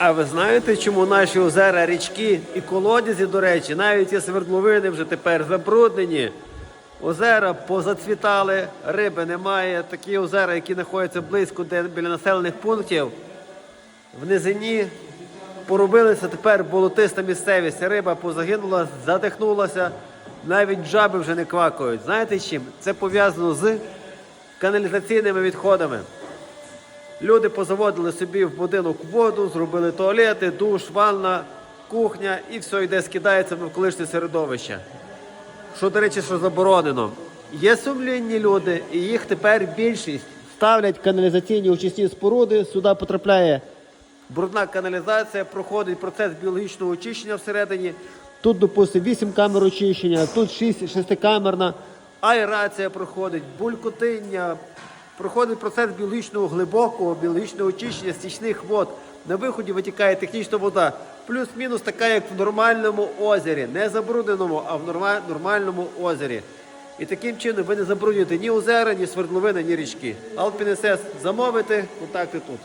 А ви знаєте, чому наші озера, річки і колодязі, до речі, навіть ці свердловини вже тепер забруднені. Озера позацвітали, риби немає. Такі озера, які знаходяться близько де біля населених пунктів. В низині поробилася тепер болотиста місцевість. Риба позагинула, задихнулася. Навіть жаби вже не квакають. Знаєте чим? Це пов'язано з каналізаційними відходами. Люди позаводили собі в будинок воду, зробили туалети, душ, ванна, кухня і все йде, скидається в навколишнє середовище. Що, до речі, що заборонено. Є сумлінні люди, і їх тепер більшість. Ставлять каналізаційні очисні споруди, сюди потрапляє брудна каналізація, проходить процес біологічного очищення всередині. Тут, допустимо, 8 камер очищення, тут 6 шестикамерна, аерація проходить, булькотиння, проходить процес біологічного глибокого, біологічного очищення стічних вод. На виході витікає технічна вода. Плюс-мінус така, як в нормальному озері, не забрудненому, а в норма- нормальному озері. І таким чином ви не забруднюєте ні озера, ні свердловини, ні річки. Алпінесес замовити, контакти тут.